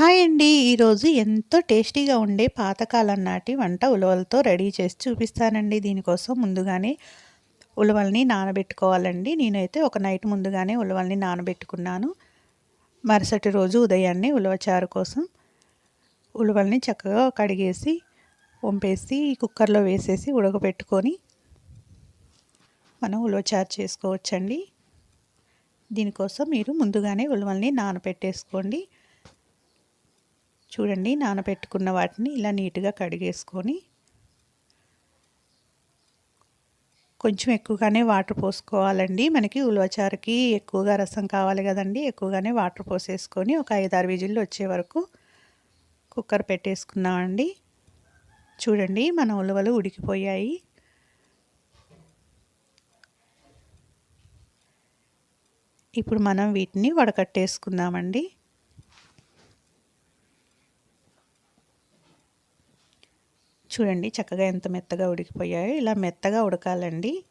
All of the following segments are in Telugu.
హాయ్ అండి. ఈరోజు ఎంతో టేస్టీగా ఉండే పాతకాలం నాటి వంట ఉలవలతో రెడీ చేసి చూపిస్తానండి. దీనికోసం ముందుగానే ఉలవల్ని నానబెట్టుకోవాలండి. నేనైతే ఒక నైట్ ముందుగానే ఉలవల్ని నానబెట్టుకున్నాను. మరుసటి రోజు ఉదయాన్నే ఉలవచారు కోసం ఉలవల్ని చక్కగా కడిగేసి వంపేసి కుక్కర్లో వేసేసి ఉడకబెట్టుకొని మనం ఉలవచారు చేసుకోవచ్చండి. దీనికోసం మీరు ముందుగానే ఉలవల్ని నానబెట్టేసుకోండి. చూడండి నానబెట్టుకున్న వాటిని ఇలా నీట్గా కడిగేసుకొని కొంచెం ఎక్కువగానే వాటర్ పోసుకోవాలండి. మనకి ఉలవచారుకి ఎక్కువగా రసం కావాలి కదండి. ఎక్కువగానే వాటర్ పోసేసుకొని ఒక ఐదారు విజిల్లు వచ్చే వరకు కుక్కర్ పెట్టేసుకున్నామండి. చూడండి మన ఉలవలు ఉడికిపోయాయి. ఇప్పుడు మనం వీటిని వడకట్టేసుకుందామండి. చూడండి చక్కగా ఎంత మెత్తగా ఉడికిపోయాయో. ఇలా మెత్తగా ఉడకాలండి.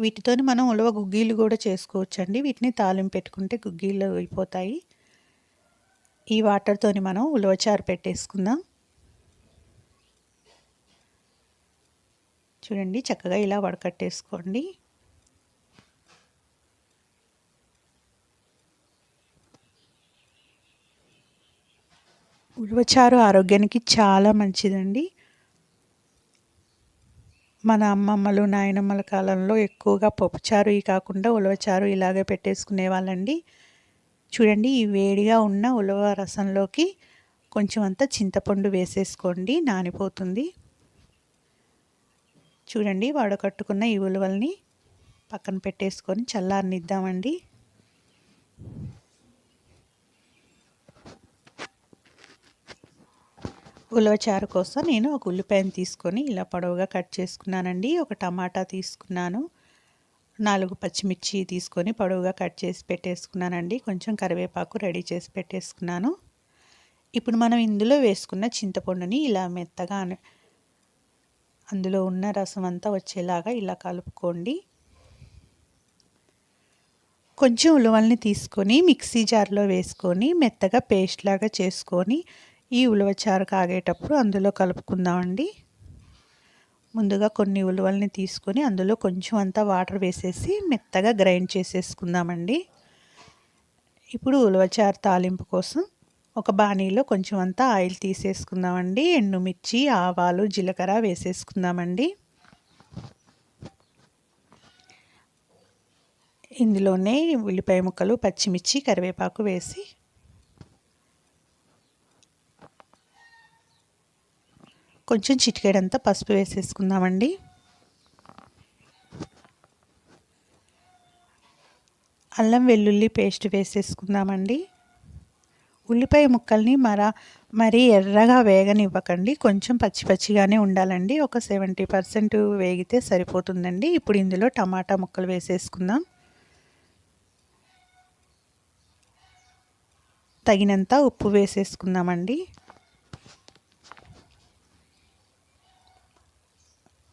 వీటితోని మనం ఉలవ గుగ్గీలు కూడా చేసుకోవచ్చండి. వీటిని తాలింపు పెట్టుకుంటే గుగ్గీలు అయిపోతాయి. ఈ వాటర్తోని మనం ఉలవచారు పెట్టేసుకుందాం. చూడండి చక్కగా ఇలా వడకట్టేసుకోండి. ఉలవచారు ఆరోగ్యానికి చాలా మంచిదండి. మన అమ్మమ్మలు నాయనమ్మల కాలంలో ఎక్కువగా పప్పుచారు ఈ కాకుండా ఉలవచారు ఇలాగే పెట్టేసుకునే వాళ్ళండి. చూడండి ఈ వేడిగా ఉన్న ఉలవ రసంలోకి కొంచెం అంతా చింతపండు వేసేసుకోండి నానిపోతుంది. చూడండి వాడకట్టుకున్న ఈ ఉలవల్ని పక్కన పెట్టేసుకొని చల్లారనిద్దామండి. ఉలవచారు కోసం నేను ఒక ఉల్లిపాయను తీసుకొని ఇలా పొడవుగా కట్ చేసుకున్నానండి. ఒక టమాటా తీసుకున్నాను. నాలుగు పచ్చిమిర్చి తీసుకొని పొడవుగా కట్ చేసి పెట్టేసుకున్నానండి. కొంచెం కరివేపాకు రెడీ చేసి పెట్టేసుకున్నాను. ఇప్పుడు మనం ఇందులో వేసుకున్న చింతపండుని ఇలా మెత్తగా అందులో ఉన్న రసం అంతా వచ్చేలాగా ఇలా కలుపుకోండి. కొంచెం ఉలవల్ని తీసుకొని మిక్సీ జార్లో వేసుకొని మెత్తగా పేస్ట్ లాగా చేసుకొని ఈ ఉలవచారు కాగేటప్పుడు అందులో కలుపుకుందామండి. ముందుగా కొన్ని ఉలవల్ని తీసుకొని అందులో కొంచెం అంతా వాటర్ వేసేసి మెత్తగా గ్రైండ్ చేసేసుకుందామండి. ఇప్పుడు ఉలవచారు తాలింపు కోసం ఒక బాణీలో కొంచెం అంతా ఆయిల్ తీసేసుకుందామండి. ఎండుమిర్చి ఆవాలు జీలకర్ర వేసేసుకుందామండి. ఇందులోనే ఉల్లిపాయ ముక్కలు పచ్చిమిర్చి కరివేపాకు వేసి కొంచెం చిటికేడంతా పసుపు వేసేసుకుందామండి. అల్లం వెల్లుల్లి పేస్ట్ వేసేసుకుందామండి. ఉల్లిపాయ ముక్కల్ని మర మరీ ఎర్రగా వేగనివ్వకండి. కొంచెం పచ్చి పచ్చిగానే ఉండాలండి. ఒక సెవెంటీ పర్సెంట్ వేగితే సరిపోతుందండి. ఇప్పుడు ఇందులో టమాటా ముక్కలు వేసేసుకుందాం. తగినంత ఉప్పు వేసేసుకుందామండి.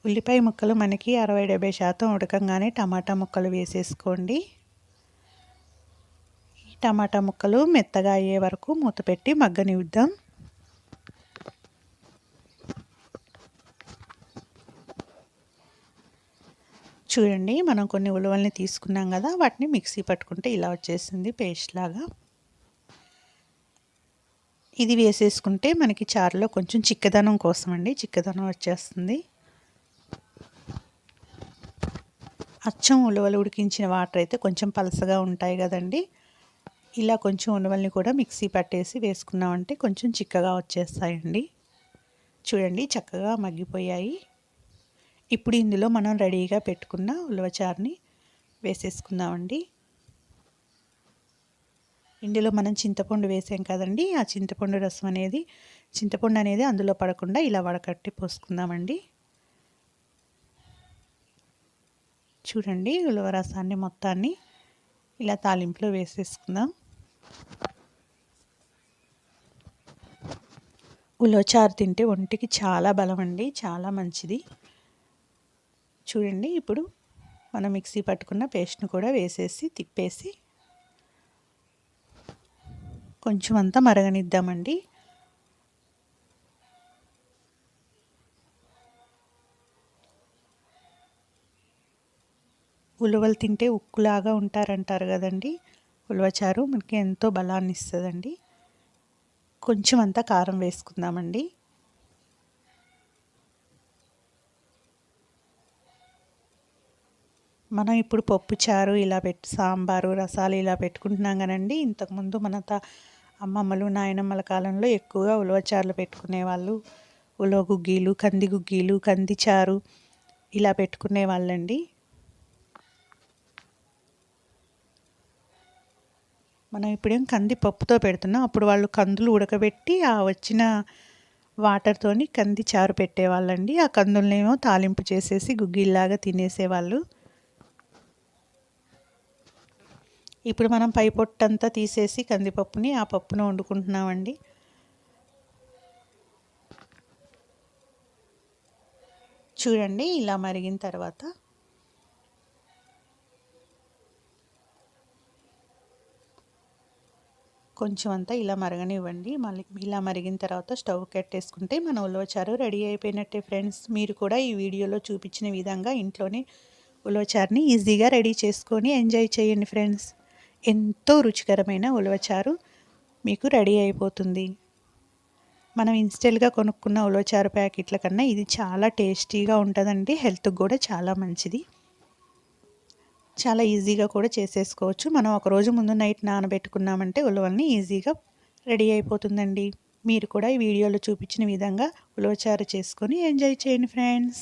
ఉల్లిపాయ ముక్కలు మనకి అరవై డెబ్బై శాతం ఉడకంగానే టమాటా ముక్కలు వేసేసుకోండి. ఈ టమాటా ముక్కలు మెత్తగా అయ్యే వరకు మూత పెట్టి మగ్గనిద్దాం. చూడండి మనం కొన్ని ఉలవల్ని తీసుకున్నాం కదా వాటిని మిక్సీ పట్టుకుంటే ఇలా వచ్చేసింది పేస్ట్ లాగా. ఇది వేసేసుకుంటే మనకి చారులో కొంచెం చిక్కదనం కోసం అండి చిక్కదనం వచ్చేస్తుంది. అచ్చం ఉలవలు ఉడికించిన వాటర్ అయితే కొంచెం పలసగా ఉంటాయి కదండి. ఇలా కొంచెం ఉలవల్ని కూడా మిక్సీ పట్టేసి వేసుకున్నామంటే కొంచెం చిక్కగా వచ్చేస్తాయండి. చూడండి చక్కగా మగ్గిపోయాయి. ఇప్పుడు ఇందులో మనం రెడీగా పెట్టుకున్న ఉలవచారుని వేసేసుకుందామండి. ఇందులో మనం చింతపండు వేసాం కదండి. ఆ చింతపండు రసం అనేది చింతపండు అనేది అందులో పడకుండా ఇలా వడకట్టి పోసుకుందామండి. చూడండి ఉలవ రసాన్ని మొత్తాన్ని ఇలా తాలింపులో వేసేసుకుందాం. ఉలవచారు తింటే ఒంటికి చాలా బలం అండి చాలా మంచిది. చూడండి ఇప్పుడు మనం మిక్సీ పట్టుకున్న పేస్ట్ను కూడా వేసేసి తిప్పేసి కొంచెం అంతా మరగనిద్దామండి. ఉలవలు తింటే ఉక్కులాగా ఉంటారంటారు కదండి. ఉలవచారు మనకి ఎంతో బలాన్ని ఇస్తుందండి. కొంచెం అంతా కారం వేసుకుందామండి. మనం ఇప్పుడు పప్పు చారు ఇలా పెట్టి సాంబారు రసాలు ఇలా పెట్టుకుంటున్నాం కానండి ఇంతకుముందు మన త అమ్మమ్మలు నాయనమ్మల కాలంలో ఎక్కువగా ఉలవచారులు పెట్టుకునేవాళ్ళు. ఉలవ గుగ్గీలు కంది గుగ్గీలు కంది చారు ఇలా పెట్టుకునే మనం ఇప్పుడేం కంది పప్పుతో పెడుతున్నాం. అప్పుడు వాళ్ళు కందులు ఉడకబెట్టి ఆ వచ్చిన వాటర్తోని కంది చారు పెట్టేవాళ్ళండి. ఆ కందులనేమో తాలింపు చేసేసి గుగ్గిల్లాగా తినేసేవాళ్ళు. ఇప్పుడు మనం పై పొట్టంతా తీసేసి కందిపప్పుని ఆ పప్పును వండుకుంటున్నామండి. చూడండి ఇలా మరిగిన తర్వాత కొంచెం అంతా ఇలా మరగనివ్వండి. మళ్ళీ ఇలా మరిగిన తర్వాత స్టవ్ కట్టేసుకుంటే మన ఉలవచారు రెడీ అయిపోయినట్టే ఫ్రెండ్స్. మీరు కూడా ఈ వీడియోలో చూపించిన విధంగా ఇంట్లోనే ఉలవచారుని ఈజీగా రెడీ చేసుకొని ఎంజాయ్ చేయండి ఫ్రెండ్స్. ఎంతో రుచికరమైన ఉలవచారు మీకు రెడీ అయిపోతుంది. మనం ఇన్స్టెల్గా కొనుక్కున్న ఉలవచారు ప్యాకెట్ల కన్నా ఇది చాలా టేస్టీగా ఉంటుందండి. హెల్త్కి కూడా చాలా మంచిది. చాలా ఈజీగా కూడా చేసేసుకోవచ్చు. మనం ఒక రోజు ముందు నైట్ నానబెట్టుకున్నామంటే ఉలవల్ని ఈజీగా రెడీ అయిపోతుందండి. మీరు కూడా ఈ వీడియోలో చూపించిన విధంగా ఉలవచారు చేసుకొని ఎంజాయ్ చేయండి ఫ్రెండ్స్.